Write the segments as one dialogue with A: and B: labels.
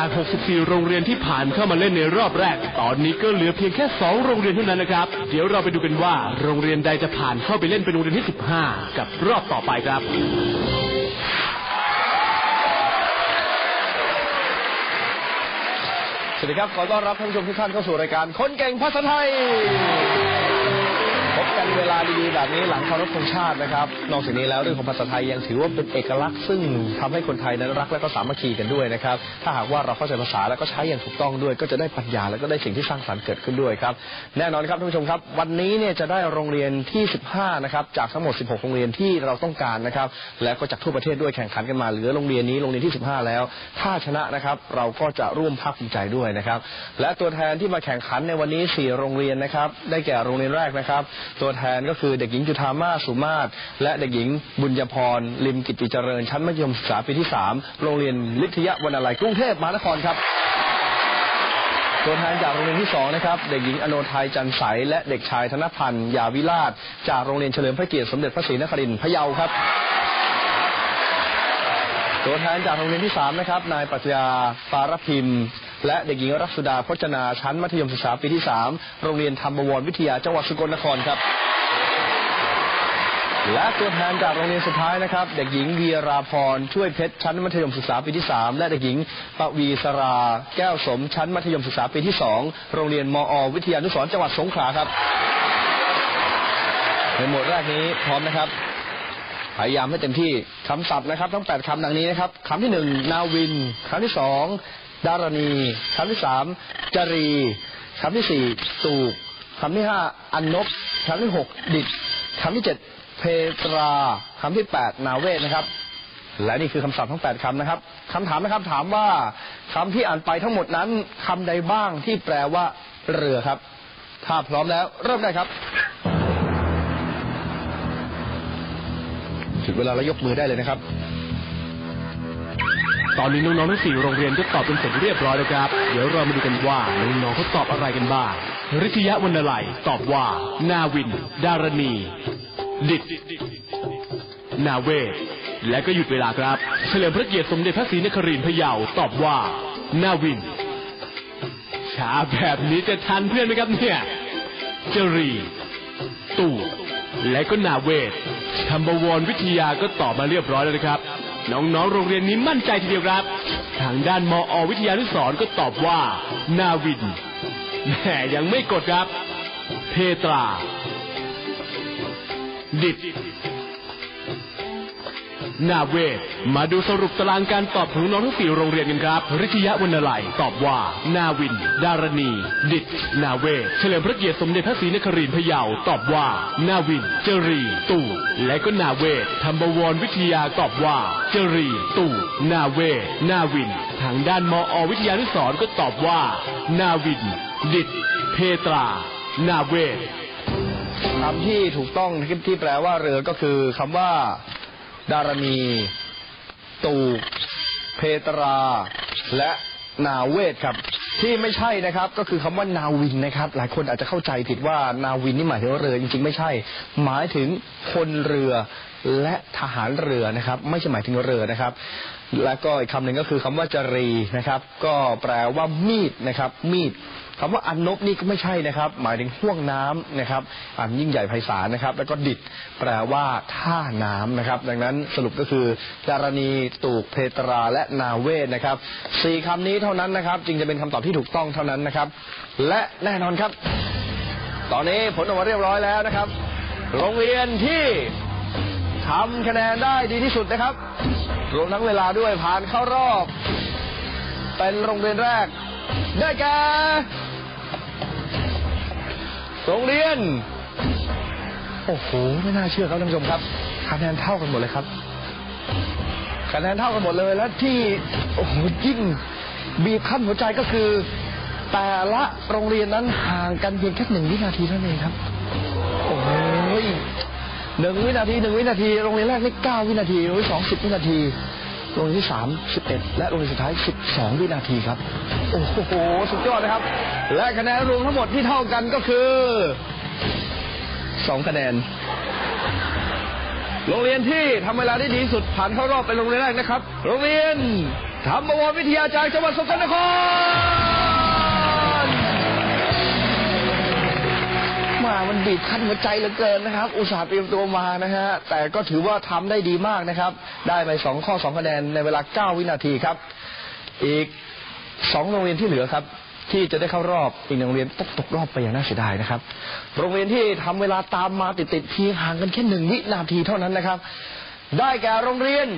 A: จาก 64 โรงเรียนที่ผ่านเข้ามาเล่นในรอบแรก ตอนนี้ก็เหลือเพียงแค่ 2 โรงเรียนเท่านั้นนะครับ เดี๋ยวเราไปดูกันว่า โรงเรียนใดจะผ่านเข้าไปเล่นเป็นโรงเรียนที่ 15 กับรอบต่อไปครับ
B: สวัสดีครับ ขอต้อนรับท่านผู้ชมทุกท่านเข้าสู่รายการคนเก่งภาษาไทย พบกันเวลาดีๆแบบนี้หลังเคารพธงชาตินะครับ นอกจากนี้แล้วเรื่องของภาษาไทยยังถือว่าเป็นเอกลักษณ์ซึ่งทำให้คนไทยนั้นรักและก็สามัคคีกันด้วยนะครับ ถ้าหากว่าเราเข้าใจภาษาแล้วก็ใช้อย่างถูกต้องด้วย ก็จะได้ปัญญาแล้วก็ได้สิ่งที่สร้างสรรค์เกิดขึ้นด้วยครับ แน่นอนครับท่านผู้ชมครับ วันนี้เนี่ยจะได้โรงเรียนที่ 15 นะครับ จากทั้งหมด 16 โรงเรียนที่เราต้องการนะครับ และก็จากทั่วประเทศด้วยแข่งขันกันมาเหลือโรงเรียนนี้โรงเรียนที่ 15 แล้ว ถ้าชนะนะครับเราก็จะร่วมภาคภูมิใจด้วยนะครับ และตัวแทนที่มาแข่งขันในวันนี้ 4 โรงเรียนนะครับ ได้แก่โรงเรียนแรกนะครับตัวแทนก็คือเด็กหญิงจุธามาสุมาศและเด็กหญิงบุญญพรลิมกิติเจริญ ชั้นมัธยมศึกษาปีที่ 3 โรงเรียนลิทยาวรรณาลัยกรุงเทพมหานครครับตัวแทนจากโรงเรียนที่สองนะครับ เด็กหญิงอโนไทยจันใส และเด็กชายธนพันธ์ยาวิราช จากโรงเรียนเฉลิมพระเกียรติสมเด็จพระศรีนครินทร์พะเยาครับ ตัวแทนจากโรงเรียนที่สามนะครับ นายปัชญาปารพิมพ์ และเด็กหญิงรักสุดาพจนาชั้นมัธยมศึกษาปีที่สามโรงเรียนธรรมวรวิทยาจังหวัดสกลนครครับ และตัวแทนจากโรงเรียนสุดท้ายนะครับ เด็กหญิงวีราพรช่วยเพชรชั้นมัธยมศึกษาปีที่สามและเด็กหญิงปวีสรา แก้วสมชั้นมัธยมศึกษาปีที่สองโรงเรียนมอ วิทยานุสรจังหวัดสงขลาครับในหมวดแรกนี้พร้อมนะครับพยายามให้เต็มที่คำศัพท์นะครับ ทั้งแปดคำดังนี้นะครับคำที่หนึ่งนาวินคำที่สอง ดารณีคำที่สามจรีคำที่สี่สูกคำที่ห้าอันนบคำที่หกดิดคำที่เจ็ดเพตราคำที่แปดนาเวศนะครับ และนี่คือคำศัพท์ทั้งแปดคำนะครับคำถามนะครับถามว่าคำที่อ่านไปทั้งหมดนั้นคำใดบ้างที่แปลว่า เรือครับ ถ้าพร้อมแล้ว เริ่มได้ครับถึงเวลาแล้วยกมือได้เลยนะครับ
A: ตอนนี้น้องๆทั้งสี่โรงเรียนก็ตอบเป็นเสร็จเรียบร้อยแล้วครับ เดี๋ยวเรามาดูกันว่าน้องๆเขาตอบอะไรกันบ้างริทยะวรรณลัยตอบว่า นาวิน ดารณี ดิดนาเวศและก็หยุดเวลาครับ เฉลิมพระเกียรติสมเด็จพระศรีนครินทร์พะเยาตอบว่า นาวิน ช้าแบบนี้จะทันเพื่อนไหมครับเนี่ยจรี ตู่และก็นาเวศธรรมวรวิทยาก็ตอบมาเรียบร้อยแล้วนะครับ น้องๆ โรงเรียนนี้มั่นใจทีเดียวครับ ทางด้านมอวิทยานุสรก็ตอบว่า นาวินแหมยังไม่กดครับ เพตรา ดิด นาเวศมาดูสรุปตารางการตอบของน้องทั้งสี่โรงเรียนกันครับริทยะวรรณลัยตอบว่า นาวิน ดารณี ดิดนาเวศเฉลิมพระเกียรติสมเด็จพระศรีนครินทร์พะเยาตอบว่า นาวิน เจรี ตู่ และก็นาเวศธรรมวรวิทยาตอบว่า เจรี ตู่ นาเวศนาวิน ทางด้านมอวิทยานุสรก็ตอบว่า นาวิน ดิดเพตรา นาเวศ
B: คำที่ถูกต้องที่แปลว่าเรือก็คือคำว่า ดารณี ตูเพตรา และนาเวศครับ ที่ไม่ใช่นะครับ ก็คือคำว่านาวินนะครับ หลายคนอาจจะเข้าใจผิดว่านาวินนี่หมายถึงเรือจริงๆไม่ใช่ หมายถึงพลเรือและทหารเรือนะครับ ไม่ใช่หมายถึงเรือนะครับ แล้วก็อีกคำหนึ่งก็คือคำว่าจรีนะครับ ก็แปลว่ามีดนะครับ มีดคำว่าอันนบนี่ก็ไม่ใช่นะครับ หมายถึงห่วงน้ำนะครับอันยิ่งใหญ่ไพศาลนะครับ แล้วก็ดิดแปลว่าท่าน้ำนะครับ ดังนั้นสรุปก็คือจารณีตูกเพตราและนาเวศนะครับสี่คำนี้เท่านั้นนะครับ จึงจะเป็นคำตอบที่ถูกต้องเท่านั้นนะครับ และแน่นอนครับ ตอนนี้ผลออกมาเรียบร้อยแล้วนะครับ โรงเรียนที่ทำคะแนนได้ดีที่สุดนะครับ รวมทั้งเวลาด้วยผ่านเข้ารอบ เป็นโรงเรียนแรก ได้แก่โรงเรียน โอ้โห ไม่น่าเชื่อครับท่านผู้ชมครับคะแนนเท่ากันหมดเลยครับคะแนนเท่ากันหมดเลยและที่โอ้โหยิ่ง บีบขั้นหัวใจก็คือ แต่ละโรงเรียนนั้นห่างกันเพียงแค่หนึ่งวินาทีเท่านั้นเองครับ โอ้ยหนึ่งวินาทีหนึ่งวินาทีโรงเรียนแรกนี่เก้าวินาทีโรงเรียนสองสิบวินาทีโรงเรียนที่สามสิบเอ็ดและโรงเรียนสุดท้ายสิบสองวินาทีครับ โอ้โหสุดยอดนะครับ และคะแนนรวมทั้งหมดที่เท่ากันก็คือสองคะแนน โรงเรียนที่ทำเวลาได้ดีสุดผ่านเข้ารอบเป็นโรงเรียนแรกนะครับ โรงเรียน ธรรมวรวิทยาจากจังหวัดสกลนครมามันบีบคั้นหัวใจเหลือเกินนะครับ อุตส่าห์เตรียมตัวมานะฮะ แต่ก็ถือว่าทำได้ดีมากนะครับ ได้ไปสองข้อสองคะแนนในเวลาเก้าวินาทีครับ อีกสองโรงเรียนที่เหลือครับ ที่จะได้เข้ารอบอีกโรงเรียนตกตกรอบไปอย่างน่าเสียดายนะครับ โรงเรียนที่ทำเวลาตามมาติดติดๆเพียงห่างกันแค่หนึ่งวินาทีเท่านั้นนะครับ ได้แก่โรงเรียน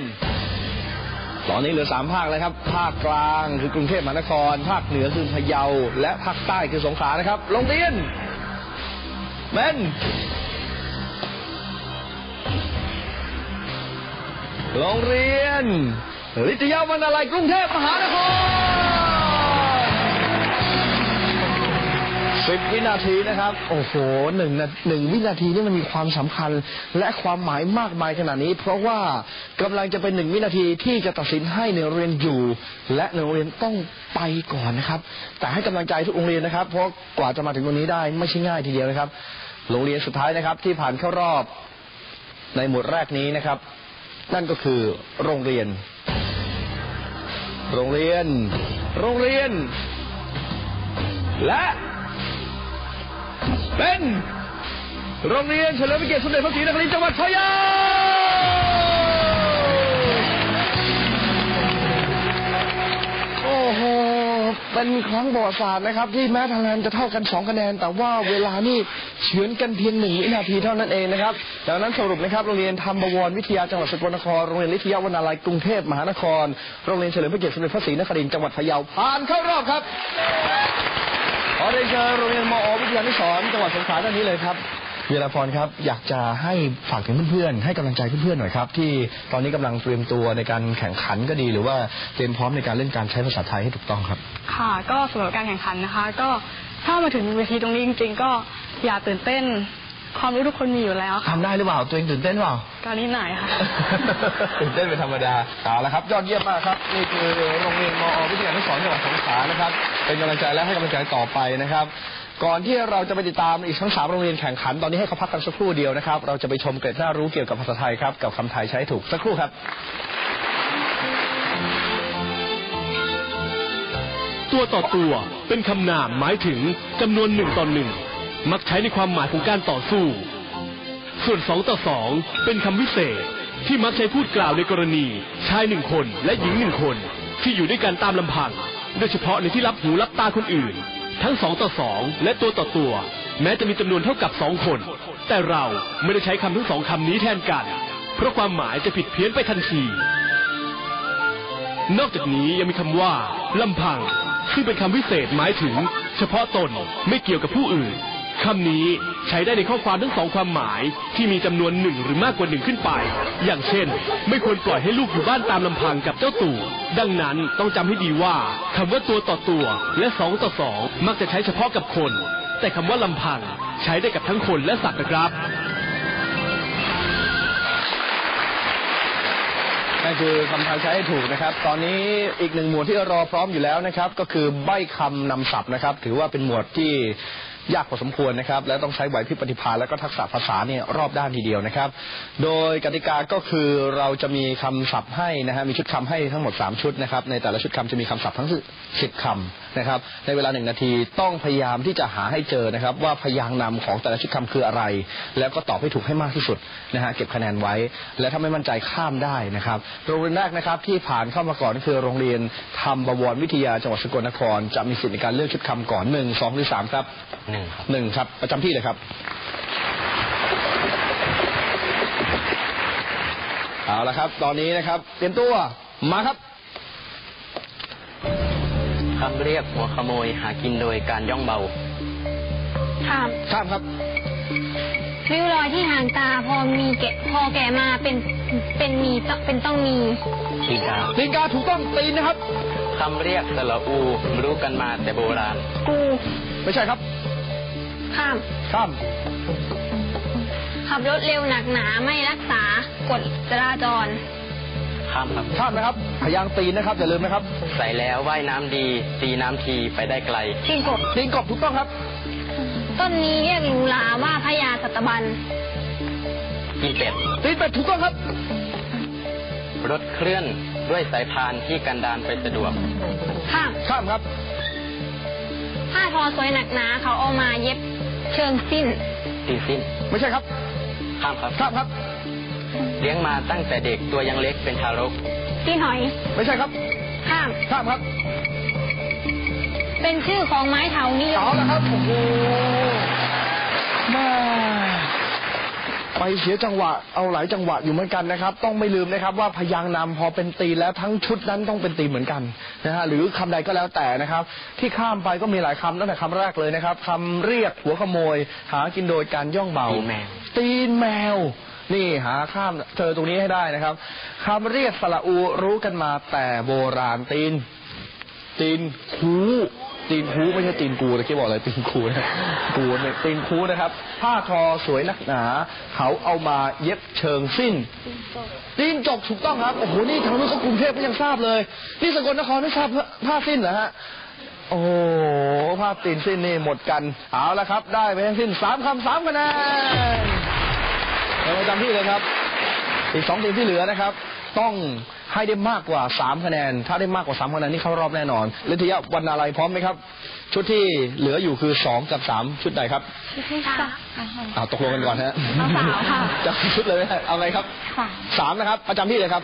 B: ตอนนี้เหลือสามภาคแล้วครับภาคกลางคือกรุงเทพมหานคร ภาคเหนือคือพะเยา และภาคใต้คือสงขลานะครับ ลงเตียนเป็นโรงเรียนลิทยาวรรณาลัยกรุงเทพมหานคร นาทีนะครับ โอ้โหหนึ่งนาหนึ่งวินาทีนี่มันมีความสำคัญและความหมายมากมายขนาดนี้ เพราะว่ากำลังจะเป็นหนึ่งวินาทีที่จะตัดสินให้หนึ่งโรงเรียนอยู่ และหนึ่งโรงเรียนต้องไปก่อนนะครับ แต่ให้กำลังใจทุกโรงเรียนนะครับ เพราะกว่าจะมาถึงตรงนี้ได้ไม่ใช่ง่ายทีเดียวนะครับ โรงเรียนสุดท้ายนะครับ ที่ผ่านเข้ารอบในหมวดแรกนี้นะครับ นั่นก็คือโรงเรียน โรงเรียน โรงเรียน และ เป็น โรงเรียนเฉลิมพระเกียรติสมเด็จพระศรีนครินทร์จังหวัดพะเยาโอ้โห เป็นครั้งประวัติศาสตร์นะครับ ที่แม้ทางานจะเท่ากันสองคะแนน แต่ว่าเวลานี่เฉือนกันเพียงหนึ่งวินาทีเท่านั้นเองนะครับดังนั้นสรุปนะครับโรงเรียนธรรมบวรวิทยาจังหวัดสกลนครโรงเรียนลิทยาวรรณาลัยกรุงเทพมหานคร โรงเรียนเฉลิมพระเกียรติสมเด็จพระศรีนครินทร์จังหวัดพะเยาผ่านเข้ารอบครับ อเรียนเชิญโรงเรียนมอวิทยานุสรณ์จังหวัดสงขลาด้านนี้เลยครับเวียรพรครับอยากจะให้ฝากถึงเพื่อนๆให้กำลังใจเพื่อนๆหน่อยครับ ที่ตอนนี้กำลังเตรียมตัวในการแข่งขันก็ดี หรือว่าเตรียมพร้อมในการเล่นการใช้ภาษาไทยให้ถูกต้องครับ
C: ค่ะ ก็สำหรับการแข่งขันนะคะ ก็ถ้ามาถึงเวทีตรงนี้จริง ๆ ก็อย่าตื่นเต้นความรู้ทุกคนมีอยู่แล้วค่ะ
B: ทำได้หรือเปล่าตัวเองตื่นเต้นเปล่า
C: การนิดหน่อยค่ะ
B: ตื่นเต้นเป็นธรรมดาเอาละครับ ยอดเยี่ยมมากครับนี่คือโรงเรียนมอวิทยานุสรณ์จังหวัดสงขลานะครับ เป็นกำลังใจและให้กำลังใจต่อไปนะครับ ก่อนที่เราจะไปติดตามอีกทั้งสามโรงเรียนแข่งขันตอนนี้ให้เขาพักกันสักครู่เดียวนะครับ เราจะไปชมเกร็ดน่ารู้เกี่ยวกับภาษาไทยครับกับคำไทยใช้ถูกสักครู่ครับ
A: ตัวต่อตัว เป็นคำนามหมายถึงจำนวนหนึ่งต่อหนึ่งมักใช้ในความหมายของการต่อสู้ ส่วนสองต่อสองเป็นคำวิเศษ ที่มักใช้พูดกล่าวในกรณีชายหนึ่งคนและหญิงหนึ่งคนที่อยู่ด้วยกันตามลำพัง โดยเฉพาะในที่รับหูรับตาคนอื่น ทั้งสองต่อสองและตัวต่อตัว แม้จะมีจำนวนเท่ากับสองคน แต่เราไม่ได้ใช้คำทั้งสองคำนี้แทนกัน เพราะความหมายจะผิดเพี้ยนไปทันที นอกจากนี้ยังมีคำว่าลำพังซึ่งเป็นคำวิเศษหมายถึง เฉพาะตนไม่เกี่ยวกับผู้อื่นคำนี้ ใช้ได้ในข้อความทั้งสองความหมาย ที่มีจำนวนหนึ่งหรือมากกว่าหนึ่งขึ้นไป อย่างเช่น ไม่ควรปล่อยให้ลูกอยู่บ้านตามลำพังกับเจ้าตู่ ดังนั้นต้องจำให้ดีว่าคำว่าตัวต่อตัวและสองต่อสองมักจะใช้เฉพาะกับคน แต่คำว่าลำพังใช้ได้กับทั้งคนและสัตว์นะครับ
B: นั่นคือคำไทยใช้ให้ถูกนะครับ ตอนนี้อีกหนึ่งหมวดที่รอพร้อมอยู่แล้วนะครับ ก็คือใบคำนำศัพท์นะครับ ถือว่าเป็นหมวดที่ ยากพอสมควรนะครับ และต้องใช้ไหวพริบปฏิภาณและก็ทักษะภาษาเนี่ยรอบด้านทีเดียวนะครับ โดยกติกาก็คือเราจะมีคำศัพท์ให้นะฮะมีชุดคำให้ทั้งหมด 3 ชุดนะครับ ในแต่ละชุดคำจะมีคำศัพท์ทั้งสิบคำนะครับ ในเวลาหนึ่งนาทีต้องพยายามที่จะหาให้เจอนะครับ ว่าพยางค์นำของแต่ละชุดคำคืออะไร แล้วก็ตอบให้ถูกให้มากที่สุดนะฮะเก็บคะแนนไว้ และถ้าไม่มั่นใจข้ามได้นะครับ โรงเรียนแรกนะครับที่ผ่านเข้ามาก่อนคือโรงเรียนธรรมบวรวิทยาจังหวัดสกลนคร จะมีสิทธิ์ในการเลือกชุดคำก่อนหนึ่งสองหรือสามครับ
D: หนึ่งครับ
B: หนึ่งครับ ประจำที่เลยครับ เอาละครับ ตอนนี้นะครับ เตรียมตัว มาครับ
D: คำเรียกหัวขโมยหากินโดยการย่องเบา
C: ข้าม
B: ข้ามครับ
E: ริ้วรอยที่ห่างตาพอมีแกะพอแก่มาเป็นเป็นมีต้องเป็นต้องมี
D: ตีกา
B: ตีนกาถูกต้องตีนนะครับ
D: คำเรียกสระอู รู้กันมาแต่โบราณ
E: กู
B: ไม่ใช่ครับ
E: ข้าม
B: ข้าม
E: ขับรถเร็วหนักหนาไม่รักษากฎจราจร
D: ข้ามครับ
B: ข้ามนะครับ พยางค์ตีนนะครับอย่าลืมนะครับ
D: ใส่แล้วว่ายน้ำดี ตีน้ำทีไปได้ไกล
E: กินกบ
B: ตีนกบถูกต้องครับ
E: ต้นนี้เรียกหรูหราว่าพญาสัตบัน
D: กินเป็ด
B: ตีนเป็ดถูกต้องครับ
D: รถเคลื่อนด้วยสายพานที่กันดานไปสะดวก
E: ข้าม
B: ข้ามครับ
E: ผ้าทอสวยหนักหนาเขาเอามาเย็บ เชิงสิ้น
D: ตีสิ้น
B: ไม่ใช่ครับ
D: ข้ามครับ
B: ข้ามครับ
D: เลี้ยงมาตั้งแต่เด็กตัวยังเล็กเป็นทารก
E: สิ้นหอย
B: ไม่ใช่ครับ
E: ข้าม
B: ข้ามครับ
E: เป็นชื่อของไม้เถานิย
B: เอา
E: ม
B: ละครับโอ้โหแม่ ไปเสียจังหวะเอาหลายจังหวะอยู่เหมือนกันนะครับ ต้องไม่ลืมนะครับว่าพยางค์นำพอเป็นตีนแล้วทั้งชุดนั้นต้องเป็นตีนเหมือนกันนะฮะหรือคำใดก็แล้วแต่นะครับ ที่ข้ามไปก็มีหลายคำตั้งแต่คำแรกเลยนะครับคำเรียกหัวขโมย หากินโดยการย่องเบา
D: ตีนแมว
B: ตีนแมวนี่หาข้ามเจอตรงนี้ให้ได้นะครับคำเรียกสระอูรู้กันมาแต่โบราณตีนตีนคู ตีนคูไม่ใช่ตีนกูตะกี้บอกอะไรตีนคูนะกูเนี่ยตีนคูนะครับ ผ้าทอสวยนักหนา เขาเอามาเย็บเชิงสิ้น ตีนจกถูกต้องครับโอ้โหนี่ทางนู้นเขากรุงเทพก็ยังทราบเลย นี่สกลนครไม่ทราบผ้าสิ้นเหรอฮะโอ้โหผ้าตีนสิ้นนี่หมดกันเอาละครับ ได้ไปทั้งสิ้นสามคำสามคะแนนเราจำที่เลยครับ อีกสองทีมที่เหลือนะครับ ต้องให้ได้มากกว่าสามคะแนน ถ้าได้มากกว่าสามคะแนนนี่เข้ารอบแน่นอนฤทยาวันนาลัยพร้อมไหมครับ ชุดที่เหลืออยู่คือสองกับสามชุดไหนครับ
E: ค่ะ
B: เอาตกลงกันก่อนฮะ
C: เอาสามค่ะ
B: จะชุดเลยไหมเอาไงครับ
C: ค่ะ
B: สามนะครับ ประจำที่เลยครับ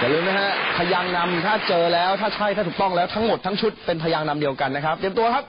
B: อย่าลืมนะฮะพยางค์นำถ้าเจอแล้วถ้าใช่ถ้าถูกต้องแล้วทั้งหมดทั้งชุดเป็นพยางค์นำเดียวกันนะครับเตรียมตัวครับ